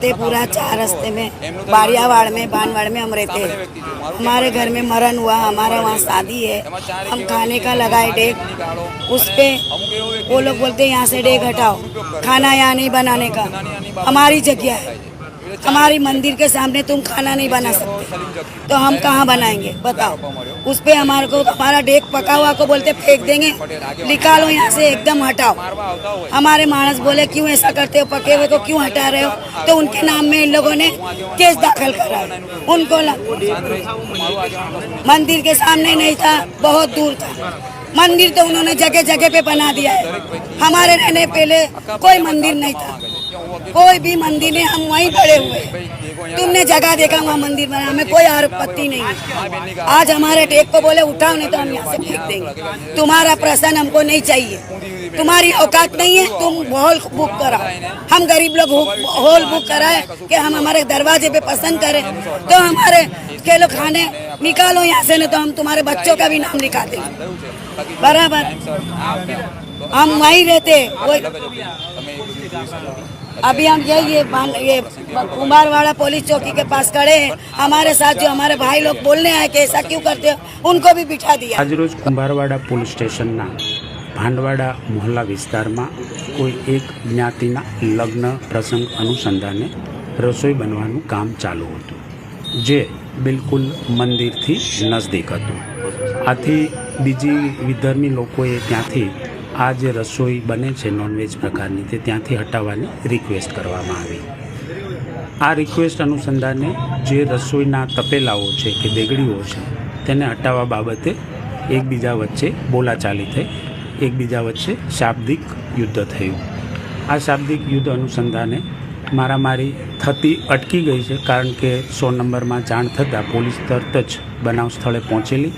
पूरा चार रास्ते में बारियावाड़ में, बानवाड़ में हम रहते हैं। हमारे घर में मरण हुआ, हमारा वहाँ शादी है। हम खाने का लगाए डेग, उस पर वो लोग बोलते हैं, यहाँ से डेग हटाओ, खाना यहाँ नहीं बनाने का, हमारी जगह है। हमारी मंदिर के सामने तुम खाना नहीं बना सकते। तो हम कहाँ बनाएँगे? बताओ। उस पे हमारे को, हमारा डेक पका हुआ को बोलते, फेंक देंगे। निकालो यहाँ से, एकदम हटाओ। हमारे मानस बोले, क्यों ऐसा करते हो? पके हुए को क्यों हटा रहे हो? तो उनके नाम में इन लोगों ने केस दाखिल करा उनको मंदिर के सामने नहीं था, बहुत दूर था। मंदिर तो उन्होंने जगह जगह पे बना दिया है। हमारे रहने पहले कोई मंदिर नहीं था। कोई भी मंदिर नहीं हम वहीं पड़े हुए हैं। तुमने जगह देखा वहाँ मंदिर बना हमें कोई आपत्ति नहीं है आज हमारे टेक को बोले उठाओ नहीं तो हम यहाँ से फेंक देंगे तुम्हारा प्रश्न हमको नहीं चाहिए तुम्हारी औकात नहीं है तुम हॉल बुक कराओ हम गरीब लोग हु- हॉल बुक कराए कि हम हमारे दरवाजे पे पसंद करें तो हमारे के लोग खाने निकालो यहाँ से नहीं तो हम तुम्हारे बच्चों का भी नाम निकाल देंगे बराबर हम वहीं रहते वो अभी हम यही ये बान- ये कुमारवाड़ा पुलिस चौकी के पास खड़े हैं हमारे साथ जो हमारे भाई लोग बोलने आए कि ऐसा क्यों करते हो उनको भी बिठा दिया આજરોજ કુંભારવાડા પોલીસ સ્ટેશનના ભાંડવાડા મોહલ્લા વિસ્તારમાં કોઈ એક જ્ઞાતિના લગ્ન પ્રસંગ અનુસંધાને રસોઈ બનવાનું કામ ચાલુ હતું જે બિલકુલ મંદિરથી નજદીક હતું આથી બીજી વિધર્મી લોકોએ ત્યાંથી આ જે રસોઈ બને છે નોનવેજ પ્રકારની તે ત્યાંથી હટાવવાની રિક્વેસ્ટ કરવામાં આવી. આ રિક્વેસ્ટ અનુસંધાને જે રસોઈના તપેલાઓ છે કે દેગડીઓ છે તેને હટાવવા બાબતે એકબીજા વચ્ચે બોલાચાલી થઈ, એકબીજા વચ્ચે શાબ્દિક યુદ્ધ થયું. આ શાબ્દિક યુદ્ધ અનુસંધાને મારામારી થતી અટકી ગઈ છે કારણ કે સો નંબરમાં જાણ થતાં પોલીસ તરત જ બનાવ સ્થળે પહોંચેલી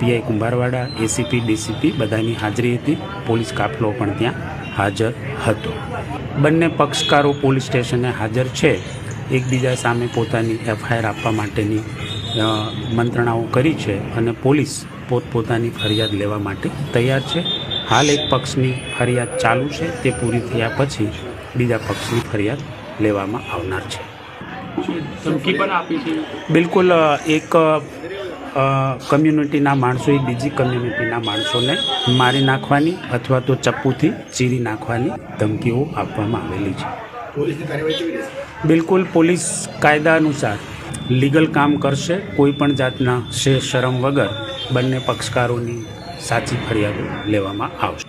પીઆઈ કુંભારવાડા એસીપી ડીસીપી બધાની હાજરી હતી. પોલીસ કાફલો પણ ત્યાં હાજર હતો. બંને પક્ષકારો પોલીસ સ્ટેશને હાજર છે. એકબીજા સામે પોતાની એફઆઈઆર આપવા માટેની મંત્રણાઓ કરી છે અને પોલીસ પોતપોતાની ફરિયાદ લેવા માટે તૈયાર છે. હાલ એક પક્ષની ફરિયાદ ચાલુ છે. તે પૂરી થયા પછી બીજા પક્ષની ફરિયાદ લેવામાં આવનાર છે. ધમકી પણ આપી છે? બિલકુલ એક કમ્યુનિટીના માણસોએ બીજી કમ્યુનિટીના માણસોને મારી નાખવાની અથવા તો ચપ્પુથી ચીરી નાખવાની ધમકીઓ આપવામાં આવેલી છે. બિલકુલ પોલીસ કાયદા અનુસાર લીગલ કામ કરશે કોઈ પણ જાતના શે શરમ વગર બંને પક્ષકારોની સાચી ફરિયાદો લેવામાં આવશે.